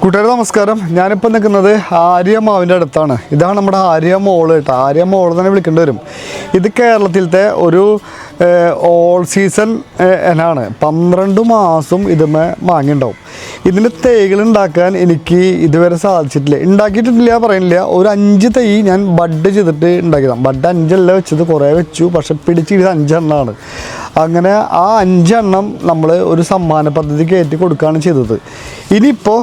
കൂട്ടുകാരെ നമസ്കാരം. ഞാനിപ്പോൾ നിൽക്കുന്നത് ആര്യ മാവിന്റെ അടുത്താണ്. ഇതാണ് നമ്മുടെ ആര്യ മോൾ കേട്ടോ. ആര്യ മോൾ തന്നെ വിളിക്കേണ്ടി വരും. ഇത് കേരളത്തിലത്തെ ഒരു ഓൾ സീസൺ എന്നാണ്. പന്ത്രണ്ട് മാസം ഇതുമേ മാങ്ങിണ്ടാവും. ഇതിന്റെ തൈകൾ ഉണ്ടാക്കാൻ എനിക്ക് ഇതുവരെ സാധിച്ചിട്ടില്ല. ഉണ്ടാക്കിയിട്ടില്ല പറയുന്നില്ല. ഒരു അഞ്ച് തൈ ഞാൻ ബഡ് ചെയ്തിട്ട് ഉണ്ടാക്കിയതാണ് ബഡ് അഞ്ചല്ല വെച്ചത് കുറേ വെച്ചു. പക്ഷെ പിടിച്ചിട്ട് അഞ്ചെണ്ണമാണ് അങ്ങനെ ആ അഞ്ചെണ്ണം നമ്മൾ ഒരു സമ്മാന പദ്ധതി കയറ്റി കൊടുക്കുകയാണ് ചെയ്തത്. ഇനിയിപ്പോൾ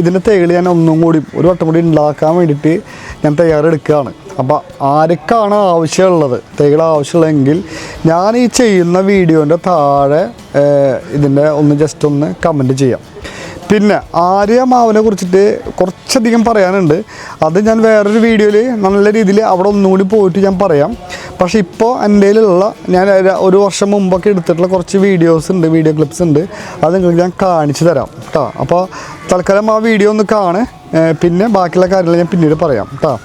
ഇതിന്റെ തൈകൾ ഞാൻ ഒന്നും കൂടി ഒരു വട്ടം കൂടി ഉണ്ടാക്കാൻ വേണ്ടിയിട്ട് ഞാൻ തയ്യാറെടുക്കുകയാണ്. അപ്പോൾ ആർക്കാണ് ആവശ്യമുള്ളത് തൈകൾ ആവശ്യമുള്ളതെങ്കിൽ ഞാൻ ഈ ചെയ്യുന്ന വീഡിയോന്റെ താഴെ ഇതിന്റെ ഒന്ന് ജസ്റ്റ് ഒന്ന് കമന്റ് ചെയ്യാം. പിന്നെ ആര്യ മാവനെ കുറിച്ചിട്ട് കുറച്ചധികം പറയാനുണ്ട്. അത് ഞാൻ വേറൊരു വീഡിയോയിൽ നല്ല രീതിയിൽ അവിടെ ഒന്നുകൂടി പോയിട്ട് ഞാൻ പറയാം. പക്ഷേ ഇപ്പോൾ എന്റെ കയ്യിലുള്ള ഞാൻ ഒരു- വർഷം മുമ്പൊക്കെ എടുത്തിട്ടുള്ള കുറച്ച് വീഡിയോസ് ഉണ്ട് വീഡിയോ ക്ലിപ്സ് ഉണ്ട്. അത് നിങ്ങൾക്ക് ഞാൻ കാണിച്ചു തരാം കേട്ടോ അപ്പോൾ തൽക്കാലം ആ വീഡിയോ ഒന്ന് കാണ്. പിന്നെ ബാക്കിയുള്ള കാര്യങ്ങൾ ഞാൻ പിന്നീട് പറയാം കേട്ടോ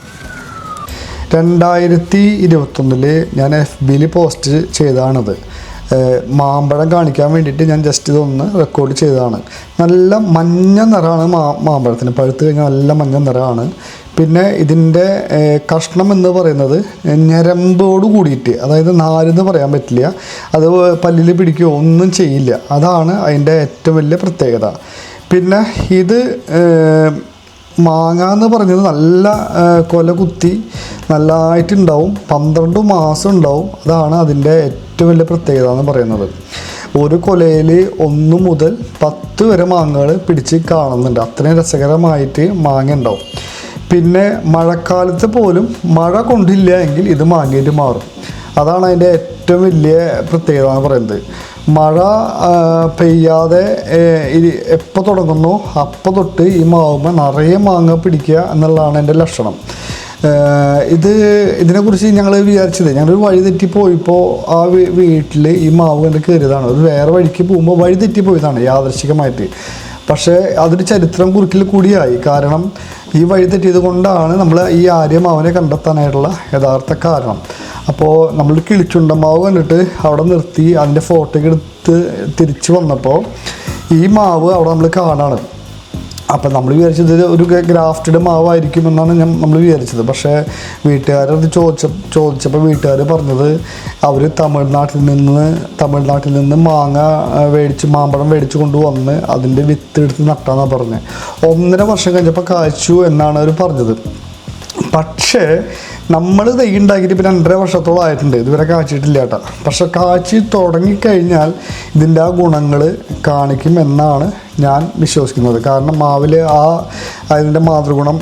രണ്ടായിരത്തി ഇരുപത്തൊന്നിൽ ഞാൻ എഫ് ബിയിൽ പോസ്റ്റ് ചെയ്തതാണത്. മാമ്പഴം കാണിക്കാൻ വേണ്ടിയിട്ട് ഞാൻ ജസ്റ്റ് ഇതൊന്ന് റെക്കോർഡ് ചെയ്തതാണ്. നല്ല മഞ്ഞ നിറമാണ് മാ മാമ്പഴത്തിന്. പഴുത്ത് കഴിഞ്ഞാൽ നല്ല മഞ്ഞ നിറമാണ്. പിന്നെ ഇതിന്റെ കഷ്ണം എന്ന് പറയുന്നത് ഞരമ്പോട് കൂടിയിട്ട് അതായത് നാരെന്ന് പറയാൻ പറ്റില്ല. അത് പല്ലിൽ പിടിക്കുകയോ ഒന്നും ചെയ്യില്ല. അതാണ് അതിന്റെ ഏറ്റവും വലിയ പ്രത്യേകത. പിന്നെ ഇത് മാങ്ങ എന്ന് പറഞ്ഞത് നല്ല കൊല കുത്തി നല്ലതായിട്ടുണ്ടാവും പന്ത്രണ്ട് മാസം ഉണ്ടാവും. അതാണ് അതിന്റെ ഏറ്റവും വലിയ പ്രത്യേകത എന്ന് പറയുന്നത്. ഒരു കൊലയിൽ ഒന്ന് മുതൽ പത്ത് വരെ മാങ്ങകൾ പിടിച്ച് കാണുന്നുണ്ട്. അത്രയും രസകരമായിട്ട് മാങ്ങ ഉണ്ടാവും. പിന്നെ മഴക്കാലത്ത് പോലും മഴ കൊണ്ടില്ല എങ്കിൽ ഇത് മാങ്ങയിട്ട് മാറും. അതാണ് അതിന്റെ ഏറ്റവും വലിയ പ്രത്യേകത എന്ന് പറയുന്നത്. മഴ പെയ്യാതെ എപ്പോൾ തുടങ്ങുന്നു? അപ്പോൾ തൊട്ട് ഈ മാവുമ്പോൾ നിറയെ മാങ്ങ പിടിക്കുക എന്നുള്ളതാണ് എന്റെ ലക്ഷണം. ഇത് ഇതിനെക്കുറിച്ച് ഞങ്ങൾ വിചാരിച്ചത് ഞങ്ങളൊരു വഴി തെറ്റി പോയപ്പോൾ ആ വീട്ടിൽ ഈ മാവ് കണ്ട് കയറിയതാണ്. ഒരു വേറെ വഴിക്ക് പോകുമ്പോൾ വഴി തെറ്റി പോയതാണ് യാദർശികമായിട്ട് പക്ഷേ അതൊരു ചരിത്രം കുറുക്കിൽ കൂടിയായി. കാരണം ഈ വഴി തെറ്റിയത് കൊണ്ടാണ് നമ്മൾ ഈ ആര്യ മാവനെ കണ്ടെത്താനായിട്ടുള്ള യഥാർത്ഥ കാരണം. അപ്പോൾ നമ്മൾ കിളിച്ചുണ്ടമാവ് കണ്ടിട്ട് അവിടെ നിർത്തി അതിന്റെ ഫോട്ടോയ്ക്ക് എടുത്ത് തിരിച്ച് വന്നപ്പോൾ ഈ മാവ് അവിടെ നമ്മൾ കാണാണ്. അപ്പം നമ്മൾ വിചാരിച്ചത് ഒരു ഗ്രാഫ്റ്റഡ് മാവായിരിക്കും എന്നാണ് ഞാൻ നമ്മൾ വിചാരിച്ചത്. പക്ഷേ വീട്ടുകാരത് ചോദിച്ച ചോദിച്ചപ്പോൾ വീട്ടുകാർ പറഞ്ഞത് അവർ തമിഴ്നാട്ടിൽ നിന്ന് തമിഴ്നാട്ടിൽ നിന്ന് മാങ്ങ മേടിച്ച് മാമ്പഴം മേടിച്ച് കൊണ്ടുവന്ന് അതിന്റെ വിത്ത് എടുത്ത് നട്ടാന്നാണ് പറഞ്ഞത് ഒന്നര വർഷം കഴിഞ്ഞപ്പോൾ കാഴ്ചു എന്നാണ് അവർ പറഞ്ഞത്. പക്ഷേ നമ്മൾ തൈ ഉണ്ടാക്കിയിട്ട് പിന്നെ രണ്ടര വർഷത്തോളം ആയിട്ടുണ്ട്. ഇതുവരെ കാച്ചിട്ടില്ല കേട്ടോ. പക്ഷെ കാച്ചി തുടങ്ങിക്കഴിഞ്ഞാൽ ഇതിന്റെ ആ ഗുണങ്ങൾ കാണിക്കും എന്നാണ് ഞാൻ വിശ്വസിക്കുന്നത്. കാരണം മാവിൽ ആ അതിന്റെ മാതൃഗുണം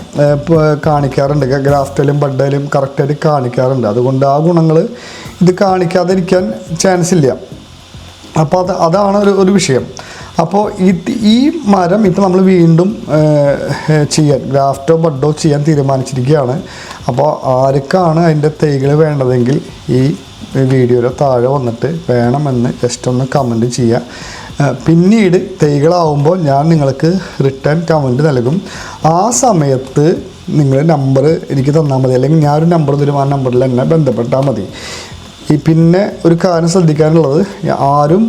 കാണിക്കാറുണ്ട്. ഗ്രാഫ്റ്റിലും ബഡ്ഡയിലും കറക്റ്റായിട്ട് കാണിക്കാറുണ്ട്. അതുകൊണ്ട് ആ ഗുണങ്ങൾ ഇത് കാണിക്കാതിരിക്കാൻ ചാൻസ് ഇല്ല. അപ്പോൾ അത് അതാണ് ഒരു ഒരു വിഷയം. അപ്പോൾ ഇത് ഈ മരം ഇപ്പം നമ്മൾ വീണ്ടും ചെയ്യാൻ ഗ്രാഫ്റ്റോ ബഡോ ചെയ്യാൻ തീരുമാനിച്ചിരിക്കുകയാണ്. അപ്പോൾ ആർക്കാണ് അതിന്റെ തൈകൾ വേണ്ടതെങ്കിൽ ഈ വീഡിയോയുടെ താഴെ വന്നിട്ട് വേണമെന്ന് ജസ്റ്റ് ഒന്ന് കമന്റ് ചെയ്യുക പിന്നീട് തൈകളാവുമ്പോൾ ഞാൻ നിങ്ങൾക്ക് റിട്ടേൺ കമന്റ് നൽകും. ആ സമയത്ത് നിങ്ങൾ നമ്പർ എനിക്ക് തന്നാൽ മതി. അല്ലെങ്കിൽ ഞാനൊരു നമ്പർ തരും ആ നമ്പറിൽ എന്നെ ബന്ധപ്പെട്ടാൽ മതി. ഈ പിന്നെ ഒരു കാര്യം ശ്രദ്ധിക്കാനുള്ളത് ആരും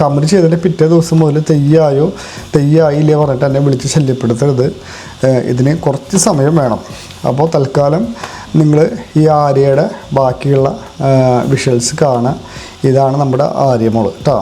കമന്റ് ചെയ്തതിന്റെ പിറ്റേ ദിവസം മുതൽ തെയ്യായോ തെയ്യായില്ലേ പറഞ്ഞിട്ട് എന്നെ വിളിച്ച് ശല്യപ്പെടുത്തരുത്. ഇതിന് കുറച്ച് സമയം വേണം. അപ്പോൾ തൽക്കാലം നിങ്ങൾ ഈ ആര്യയുടെ ബാക്കിയുള്ള വിഷ്വൽസ് കാണുക ഇതാണ് നമ്മുടെ ആര്യമോൾ കേട്ടോ